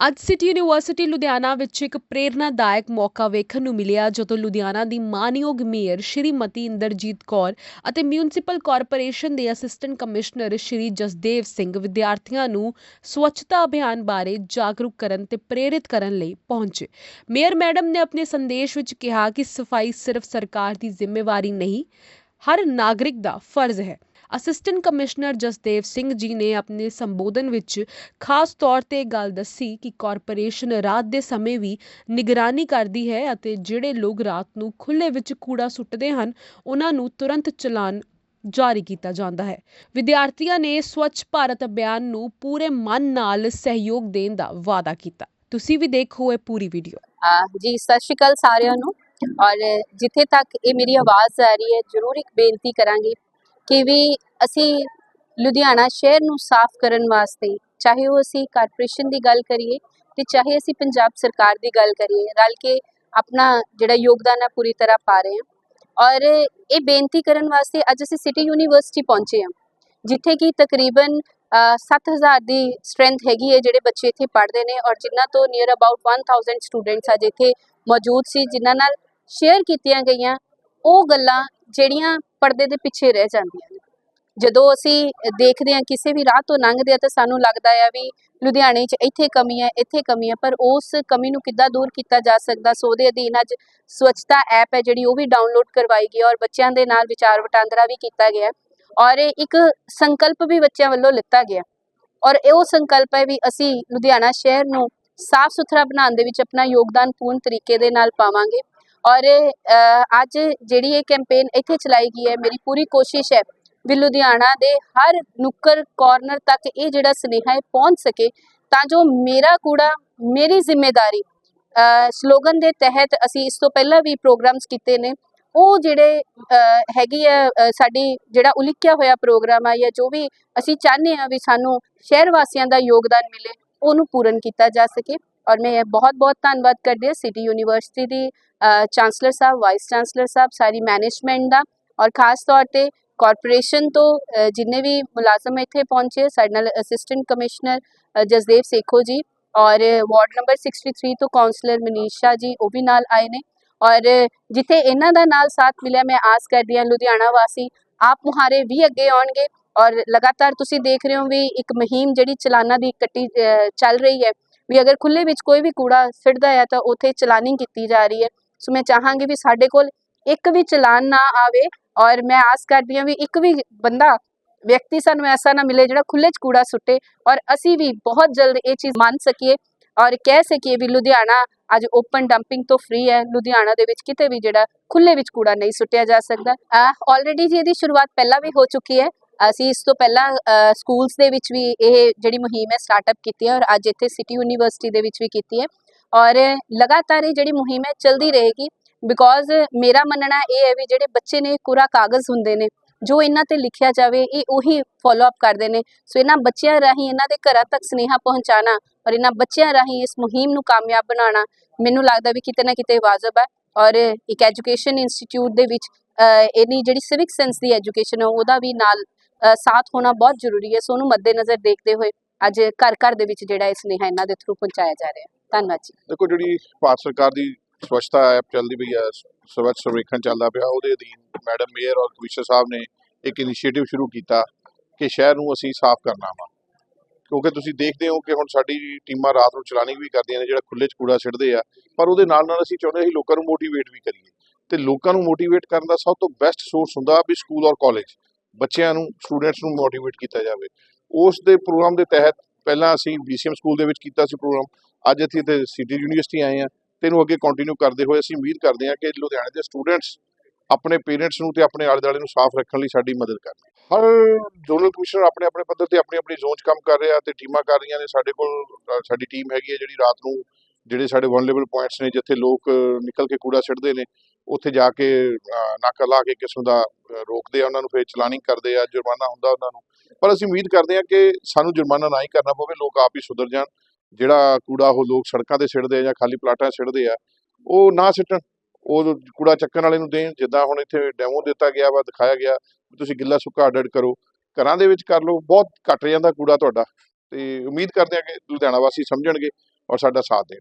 ਅੱਜ city university Ludhiana ਵਿੱਚ ਇੱਕ ਪ੍ਰੇਰਨਾਦਾਇਕ ਮੌਕਾ ਵੇਖਣ ਨੂੰ ਮਿਲਿਆ, ਜਦੋਂ ਲੁਧਿਆਣਾ ਦੀ ਮਾਨਯੋਗ ਮੇਅਰ ਸ਼੍ਰੀਮਤੀ ਇੰਦਰਜੀਤ ਕੌਰ ਅਤੇ ਮਿਊਨਿਸਪਲ ਕਾਰਪੋਰੇਸ਼ਨ ਦੇ ਅਸਿਸਟੈਂਟ ਕਮਿਸ਼ਨਰ ਸ਼੍ਰੀ ਜਸਦੇਵ ਸਿੰਘ ਵਿਦਿਆਰਥੀਆਂ ਨੂੰ ਸਵੱਛਤਾ ਅਭਿਆਨ ਬਾਰੇ ਜਾਗਰੂਕ ਕਰਨ ਤੇ ਪ੍ਰੇਰਿਤ ਕਰਨ ਲਈ ਪਹੁੰਚੇ। ਮੇਅਰ ਮੈਡਮ ਨੇ ਆਪਣੇ ਸੰਦੇਸ਼ ਵਿੱਚ ਕਿਹਾ ਕਿ ਸਫ਼ਾਈ ਸਿਰਫ ਸਰਕਾਰ ਦੀ ਜ਼ਿੰਮੇਵਾਰੀ ਨਹੀਂ, ਹਰ ਨਾਗਰਿਕ ਦਾ ਫਰਜ਼ ਹੈ। ਅਸਿਸਟੈਂਟ ਕਮਿਸ਼ਨਰ ਜਸਦੇਵ ਸਿੰਘ ਜੀ ਨੇ ਆਪਣੇ ਸੰਬੋਧਨ ਵਿੱਚ ਖਾਸ ਤੌਰ ਤੇ ਗੱਲ ਦੱਸੀ ਕਿ ਕਾਰਪੋਰੇਸ਼ਨ ਰਾਤ ਦੇ ਸਮੇਂ ਵੀ ਨਿਗਰਾਨੀ ਕਰਦੀ ਹੈ ਅਤੇ ਜਿਹੜੇ ਲੋਕ ਰਾਤ ਨੂੰ ਖੁੱਲ੍ਹੇ ਵਿੱਚ ਕੂੜਾ ਸੁੱਟਦੇ ਹਨ, ਉਹਨਾਂ ਨੂੰ ਤੁਰੰਤ ਚਲਾਨ ਜਾਰੀ ਕੀਤਾ ਜਾਂਦਾ ਹੈ। ਵਿਦਿਆਰਥੀਆਂ ਨੇ ਸਵੱਛ ਭਾਰਤ ਅਭਿਆਨ ਨੂੰ ਪੂਰੇ ਮਨ ਨਾਲ ਸਹਿਯੋਗ ਦੇਣ ਦਾ ਵਾਅਦਾ ਕੀਤਾ। ਤੁਸੀਂ ਵੀ ਦੇਖੋ ਇਹ ਪੂਰੀ ਵੀਡੀਓ। ਜੀ, ਸਤਿ ਸ਼੍ਰੀ ਅਕਾਲ ਸਾਰਿਆਂ ਨੂੰ। ਔਰ ਜਿੱਥੇ ਤੱਕ ਇਹ ਮੇਰੀ ਆਵਾਜ਼ ਆ ਰਹੀ ਹੈ, ਜ਼ਰੂਰ ਇੱਕ ਬੇਨਤੀ ਕਰਾਂਗੀ ਕਿ ਵੀ ਅਸੀਂ ਲੁਧਿਆਣਾ ਸ਼ਹਿਰ ਨੂੰ ਸਾਫ਼ ਕਰਨ ਵਾਸਤੇ, ਚਾਹੇ ਉਹ ਅਸੀਂ ਕਾਰਪੋਰੇਸ਼ਨ ਦੀ ਗੱਲ ਕਰੀਏ ਤੇ ਚਾਹੇ ਅਸੀਂ ਪੰਜਾਬ ਸਰਕਾਰ ਦੀ ਗੱਲ ਕਰੀਏ, ਰਲ ਕੇ ਆਪਣਾ ਜਿਹੜਾ ਯੋਗਦਾਨ ਹੈ ਪੂਰੀ ਤਰ੍ਹਾਂ ਪਾ ਰਹੇ ਹਾਂ। ਔਰ ਇਹ ਬੇਨਤੀ ਕਰਨ ਵਾਸਤੇ ਅੱਜ ਅਸੀਂ ਸਿਟੀ ਯੂਨੀਵਰਸਿਟੀ ਪਹੁੰਚੇ ਹਾਂ, ਜਿੱਥੇ ਕਿ ਤਕਰੀਬਨ ਅਹ 7000 ਦੀ ਸਟਰੈਂਥ ਹੈਗੀ ਹੈ ਜਿਹੜੇ ਬੱਚੇ ਇੱਥੇ ਪੜ੍ਹਦੇ ਨੇ ਔਰ ਜਿਨ੍ਹਾਂ ਤੋਂ ਨੀਅਰ ਅਬਾਊਟ 1000 ਸਟੂਡੈਂਟਸ ਅੱਜ ਇੱਥੇ ਮੌਜੂਦ ਸੀ, ਜਿਨ੍ਹਾਂ ਨਾਲ ਸ਼ੇਅਰ ਕੀਤੀਆਂ ਗਈਆਂ, ਉਹ ਗੱਲਾਂ ਜਿਹੜੀਆਂ ਪਰਦੇ ਦੇ ਪਿੱਛੇ ਰਹਿ ਜਾਂਦੀਆਂ ਨੇ। ਜਦੋਂ ਅਸੀਂ ਦੇਖਦੇ ਹਾਂ ਕਿਸੇ ਵੀ ਰਾਹ ਤੋਂ ਲੰਘਦੇ ਆ ਤਾਂ ਸਾਨੂੰ ਲੱਗਦਾ ਆ ਵੀ ਲੁਧਿਆਣੇ 'ਚ ਇੱਥੇ ਕਮੀ ਹੈ, ਇੱਥੇ ਕਮੀ ਹੈ, ਪਰ ਉਸ ਕਮੀ ਨੂੰ ਕਿੱਦਾਂ ਦੂਰ ਕੀਤਾ ਜਾ ਸਕਦਾ? ਸੋ ਦੇ ਅਧੀਨ ਅੱਜ ਸਵੱਛਤਾ ਐਪ ਹੈ ਜਿਹੜੀ ਉਹ ਵੀ ਡਾਊਨਲੋਡ ਕਰਵਾਈ ਗਈ ਔਰ ਬੱਚਿਆਂ ਦੇ ਨਾਲ ਵਿਚਾਰ ਵਟਾਂਦਰਾ ਵੀ ਕੀਤਾ ਗਿਆ ਔਰ ਇਹ ਇੱਕ ਸੰਕਲਪ ਵੀ ਬੱਚਿਆਂ ਵੱਲੋਂ ਲਿੱਤਾ ਗਿਆ ਔਰ ਇਹ ਉਹ ਸੰਕਲਪ ਹੈ ਵੀ ਅਸੀਂ ਲੁਧਿਆਣਾ ਸ਼ਹਿਰ ਨੂੰ ਸਾਫ਼ ਸੁਥਰਾ ਬਣਾਉਣ ਦੇ ਵਿੱਚ ਆਪਣਾ ਯੋਗਦਾਨ ਪੂਰਨ ਤਰੀਕੇ ਦੇ ਨਾਲ ਪਾਵਾਂਗੇ। ਔਰ ਅੱਜ ਜਿਹੜੀ ਇਹ ਕੈਂਪੇਨ ਇੱਥੇ ਚਲਾਈ ਗਈ ਹੈ ਮੇਰੀ ਪੂਰੀ ਕੋਸ਼ਿਸ਼ ਹੈ ਵੀ ਲੁਧਿਆਣਾ ਦੇ ਹਰ ਨੁੱਕਰ ਕਾਰਨਰ ਤੱਕ ਇਹ ਜਿਹੜਾ ਸੁਨੇਹਾ ਹੈ ਪਹੁੰਚ ਸਕੇ ਤਾਂ ਜੋ ਮੇਰਾ ਕੂੜਾ ਮੇਰੀ ਜ਼ਿੰਮੇਵਾਰੀ ਸਲੋਗਨ ਦੇ ਤਹਿਤ ਅਸੀਂ ਇਸ ਤੋਂ ਪਹਿਲਾਂ ਵੀ ਪ੍ਰੋਗਰਾਮਸ ਕੀਤੇ ਨੇ। ਉਹ ਜਿਹੜੇ ਅਹ, ਹੈਗੀ ਆ ਸਾਡੀ ਜਿਹੜਾ ਉਲੀਕਿਆ ਹੋਇਆ ਪ੍ਰੋਗਰਾਮ ਆ ਜਾਂ ਜੋ ਵੀ ਅਸੀਂ ਚਾਹੁੰਦੇ ਆ ਵੀ ਸਾਨੂੰ ਸ਼ਹਿਰ ਵਾਸੀਆਂ ਦਾ ਯੋਗਦਾਨ ਮਿਲੇ ਉਹਨੂੰ ਪੂਰਨ ਕੀਤਾ ਜਾ ਸਕੇ। ਔਰ ਮੈਂ ਬਹੁਤ ਬਹੁਤ ਧੰਨਵਾਦ ਕਰਦੀ ਹਾਂ ਸਿਟੀ ਯੂਨੀਵਰਸਿਟੀ ਦੀ ਚਾਂਸਲਰ ਸਾਹਿਬ ਵਾਈਸ ਚਾਂਸਲਰ ਸਾਹਿਬ ਸਾਰੀ ਮੈਨੇਜਮੈਂਟ ਦਾ ਔਰ ਖਾਸ ਤੌਰ ਤੇ ਕਾਰਪੋਰੇਸ਼ਨ ਤੋਂ ਅ, ਜਿੰਨੇ ਵੀ ਮੁਲਾਜ਼ਮ ਇੱਥੇ ਪਹੁੰਚੇ ਸਾਡੇ ਨਾਲ ਅਸਿਸਟੈਂਟ ਕਮਿਸ਼ਨਰ ਅ, ਜਸਦੇਵ ਸੇਖੋ ਜੀ ਔਰ ਵਾਰਡ ਨੰਬਰ 63 ਤੋਂ ਕਾਉਂਸਲਰ ਮਨੀਸ਼ਾ ਜੀ ਉਹ ਵੀ ਨਾਲ ਆਏ ਨੇ ਔਰ ਜਿੱਥੇ ਇਹਨਾਂ ਦਾ ਨਾਲ ਸਾਥ ਮਿਲਿਆ ਮੈਂ ਆਸ ਕਰਦੀ ਹਾਂ ਲੁਧਿਆਣਾ ਵਾਸੀ ਆਪ ਮੁਹਾਰੇ ਵੀ ਅੱਗੇ ਆਉਣਗੇ ਔਰ ਲਗਾਤਾਰ ਤੁਸੀਂ ਦੇਖ ਰਹੇ ਹੋ ਵੀ ਇੱਕ ਮੁਹਿੰਮ ਜਿਹੜੀ ਚਲਾਨਾਂ ਦੀ ਕੱਟੀ ਅ, ਚੱਲ ਰਹੀ ਹੈ ਵੀ ਅਗਰ ਖੁੱਲੇ ਵਿੱਚ ਕੋਈ ਵੀ ਕੂੜਾ ਸਿੱਟਦਾ ਹੈ ਤਾਂ ਉੱਥੇ ਚਲਾਨਿੰਗ ਕੀਤੀ ਜਾ ਰਹੀ ਹੈ। ਸੋ ਮੈਂ ਚਾਹਾਂਗੀ ਵੀ ਸਾਡੇ ਕੋਲ ਇੱਕ ਵੀ ਚਲਾਨ ਨਾ ਆਵੇ ਔਰ ਮੈਂ ਆਸ ਕਰਦੀ ਹਾਂ ਵੀ ਇੱਕ ਵੀ ਬੰਦਾ, ਵਿਅਕਤੀ ਸਾਨੂੰ ਐਸਾ ਨਾ ਮਿਲੇ ਜਿਹੜਾ ਖੁੱਲੇ 'ਚ ਕੂੜਾ ਸੁੱਟੇ ਔਰ ਅਸੀਂ ਵੀ ਬਹੁਤ ਜਲਦ ਇਹ ਚੀਜ਼ ਮੰਨ ਸਕੀਏ ਔਰ ਕਹਿ ਸਕੀਏ ਵੀ ਲੁਧਿਆਣਾ ਅੱਜ ਓਪਨ ਡੰਪਿੰਗ ਤੋਂ ਫ੍ਰੀ ਹੈ। ਲੁਧਿਆਣਾ ਦੇ ਵਿੱਚ ਕਿਤੇ ਵੀ ਜਿਹੜਾ ਖੁੱਲੇ ਵਿੱਚ ਕੂੜਾ ਨਹੀਂ ਸੁੱਟਿਆ ਜਾ ਸਕਦਾ। ਆਲਰੇਡੀ ਜੀ ਇਹਦੀ ਸ਼ੁਰੂਆਤ ਪਹਿਲਾਂ ਵੀ ਹੋ ਚੁੱਕੀ ਹੈ। ਅਸੀਂ ਇਸ ਤੋਂ ਪਹਿਲਾਂ ਸਕੂਲਸ ਦੇ ਵਿੱਚ ਵੀ ਇਹ ਜਿਹੜੀ ਮੁਹਿੰਮ ਹੈ ਸਟਾਰਟਅਪ ਕੀਤੀ ਹੈ ਔਰ ਅੱਜ ਇੱਥੇ ਸਿਟੀ ਯੂਨੀਵਰਸਿਟੀ ਦੇ ਵਿੱਚ ਵੀ ਕੀਤੀ ਹੈ। ਔਰ ਲਗਾਤਾਰ ਇਹ ਜਿਹੜੀ ਮੁਹਿੰਮ ਹੈ ਚੱਲਦੀ ਰਹੇਗੀ ਬਿਕੋਜ਼ ਮੇਰਾ ਮੰਨਣਾ ਇਹ ਹੈ ਵੀ ਜਿਹੜੇ ਬੱਚੇ ਨੇ ਕੋਰਾ ਕਾਗਜ਼ ਹੁੰਦੇ ਨੇ ਜੋ ਇਹਨਾਂ ਤੇ ਲਿਖਿਆ ਜਾਵੇ ਇਹ ਉਹੀ ਫੋਲੋ ਅਪ ਕਰਦੇ ਨੇ। ਸੋ ਇਹਨਾਂ ਬੱਚਿਆਂ ਰਾਹੀਂ ਇਹਨਾਂ ਦੇ ਘਰਾਂ ਤੱਕ ਸੁਨੇਹਾ ਪਹੁੰਚਾਉਣਾ ਔਰ ਇਹਨਾਂ ਬੱਚਿਆਂ ਰਾਹੀਂ ਇਸ ਮੁਹਿੰਮ ਨੂੰ ਕਾਮਯਾਬ ਬਣਾਉਣਾ ਮੈਨੂੰ ਲੱਗਦਾ ਵੀ ਕਿਤੇ ਨਾ ਕਿਤੇ ਵਾਜਬ ਹੈ। ਔਰ ਇੱਕ ਐਜੂਕੇਸ਼ਨ ਇੰਸਟੀਚਿਊਟ ਦੇ ਵਿੱਚ ਅਹ, ਇਹਨੀ ਜਿਹੜੀ ਸਿਵਿਕ ਸੈਂਸ ਦੀ ਐਜੂਕੇਸ਼ਨ ਹੈ ਉਹਦਾ ਵੀ ਨਾਲ ਸਾਥ ਹੋਣਾ ਬਹੁਤ ਜ਼ਰੂਰੀ ਹੈ। ਸੋ ਉਹਨੂੰ ਮੱਦੇਨਜ਼ਰ ਦੇਖਦੇ ਹੋਏ ਅੱਜ ਘਰ ਘਰ ਦੇ ਵਿੱਚ ਜਿਹੜਾ ਇਹ ਸੁਨੇਹਾ ਇਹਨਾਂ ਦੇ ਥਰੂ ਪਹੁੰਚਾਇਆ ਜਾ ਰਿਹਾ ਧੰਨਵਾਦ ਜੀ। ਦੇਖੋ, ਜਿਹੜੀ ਭਾਰਤ ਸਰਕਾਰ ਦੀ ਸਵੱਛਤਾ ਐਪ ਚੱਲਦੀ ਪਈ ਹੈ ਸਵੱਛ ਸਰਵੇਖਣ ਚੱਲਦਾ ਪਿਆ, ਉਹਦੇ ਅਧੀਨ ਮੈਡਮ ਮੇਅਰ ਔਰ ਕਮਿਸ਼ਨਰ ਸਾਹਿਬ ਨੇ ਇੱਕ ਇਨੀਸ਼ੀਏਟਿਵ ਸ਼ੁਰੂ ਕੀਤਾ ਕਿ ਸ਼ਹਿਰ ਨੂੰ ਅਸੀਂ ਸਾਫ਼ ਕਰਨਾ ਵਾ। ਕਿਉਂਕਿ ਤੁਸੀਂ ਦੇਖਦੇ ਹੋ ਕਿ ਹੁਣ ਸਾਡੀ ਟੀਮਾਂ ਰਾਤ ਨੂੰ ਚਲਾਨਿੰਗ ਵੀ ਕਰਦੀਆਂ ਨੇ, ਜਿਹੜਾ ਖੁੱਲੇ 'ਚ ਕੂੜਾ ਸਿੱਟਦੇ ਆ, ਪਰ ਉਹਦੇ ਨਾਲ ਨਾਲ ਅਸੀਂ ਚਾਹੁੰਦੇ ਹਾਂ ਅਸੀਂ ਲੋਕਾਂ ਨੂੰ ਮੋਟੀਵੇਟ ਵੀ ਕਰੀਏ। ਤੇ ਲੋਕਾਂ ਨੂੰ ਮੋਟੀਵੇਟ ਕਰਨ ਦਾ ਸਭ ਤੋਂ ਬੈਸਟ ਸੋਰਸ ਹੁੰਦਾ ਵੀ ਸਕੂਲ ਔਰ ਕਾਲਜ ਬੱਚਿਆਂ ਨੂੰ ਸਟੂਡੈਂਟਸ ਨੂੰ ਮੋਟੀਵੇਟ ਕੀਤਾ ਜਾਵੇ। ਉਸ ਦੇ ਪ੍ਰੋਗਰਾਮ ਦੇ ਤਹਿਤ ਪਹਿਲਾਂ ਅਸੀਂ ਬੀਸੀਐਮ ਸਕੂਲ ਦੇ ਵਿੱਚ ਕੀਤਾ ਸੀ ਪ੍ਰੋਗਰਾਮ ਅੱਜ ਇੱਥੇ ਸਿਟੀ ਯੂਨੀਵਰਸਿਟੀ ਆਏ ਆ ਤੇ ਇਹਨੂੰ ਅੱਗੇ ਕੰਟੀਨਿਊ ਕਰਦੇ ਹੋਏ ਅਸੀਂ ਉਮੀਦ ਕਰਦੇ ਹਾਂ ਕਿ ਲੁਧਿਆਣੇ ਦੇ ਸਟੂਡੈਂਟਸ ਆਪਣੇ ਪੇਰੈਂਟਸ ਨੂੰ ਤੇ ਆਪਣੇ ਆਲੇ ਦੁਆਲੇ ਨੂੰ ਸਾਫ਼ ਰੱਖਣ ਲਈ ਸਾਡੀ ਮਦਦ ਕਰਨ ਹਰ ਜ਼ੋਨਲ ਕਮਿਸ਼ਨਰ ਆਪਣੇ ਆਪਣੇ ਪੱਧਰ ਤੇ ਆਪਣੀ ਆਪਣੀ ਜ਼ੋਨ 'ਚ ਕੰਮ ਕਰ ਰਿਹਾ ਤੇ ਟੀਮਾਂ ਕਰ ਰਹੀਆਂ ਨੇ। ਸਾਡੇ ਕੋਲ, ਸਾਡੀ ਟੀਮ ਹੈਗੀ ਹੈ ਜਿਹੜੀ ਰਾਤ ਨੂੰ ਜਿਹੜੇ ਸਾਡੇ ਵਨਲੇਬਲ ਪੁਆਇੰਟਸ ਨੇ, ਜਿੱਥੇ ਲੋਕ ਨਿਕਲ ਕੇ ਕੂੜਾ ਸਿੱਟਦੇ ਨੇ, ਉੱਥੇ ਜਾ ਕੇ ਨਾਕਾ ਲਾ ਕੇ ਕਿਸਮ ਦਾ ਰੋਕਦੇ ਆ, ਉਹਨਾਂ ਨੂੰ ਫਿਰ ਚਲਾਨਿੰਗ ਕਰਦੇ ਆ, ਜੁਰਮਾਨਾ ਹੁੰਦਾ ਉਹਨਾਂ ਨੂੰ। ਪਰ ਅਸੀਂ ਉਮੀਦ ਕਰਦੇ ਹਾਂ ਕਿ ਸਾਨੂੰ ਜੁਰਮਾਨਾ ਨਾ ਹੀ ਕਰਨਾ ਪਵੇ, ਲੋਕ ਆਪ ਹੀ ਸੁਧਰ ਜਾਣ। ਜਿਹੜਾ ਕੂੜਾ ਉਹ ਲੋਕ ਸੜਕਾਂ ਤੇ ਸਿੱਟਦੇ ਆ ਜਾਂ ਖਾਲੀ ਪਲਾਟਾਂ ਸਿੱਟਦੇ ਆ, ਉਹ ਨਾ ਸਿੱਟਣ। ਉਹ ਕੂੜਾ ਚੱਕਣ ਵਾਲੇ ਨੂੰ ਦੇਣ, ਜਿੱਦਾਂ ਹੁਣ ਇੱਥੇ ਡੈਮੋ ਦਿੱਤਾ ਗਿਆ ਵਾ, ਦਿਖਾਇਆ ਗਿਆ, ਵੀ ਤੁਸੀਂ ਗਿੱਲਾ ਸੁੱਕਾ ਅੱਡ ਅੱਡ ਕਰੋ। ਘਰਾਂ ਦੇ ਵਿੱਚ ਕਰ ਲਓ, ਬਹੁਤ ਘਟ ਜਾਂਦਾ ਕੂੜਾ ਤੁਹਾਡਾ। ਤੇ ਉਮੀਦ ਕਰਦੇ ਹਾਂ ਕਿ ਲੁਧਿਆਣਾ ਵਾਸੀ ਸਮਝਣਗੇ ਔਰ ਸਾਡਾ ਸਾਥ ਦੇਣ।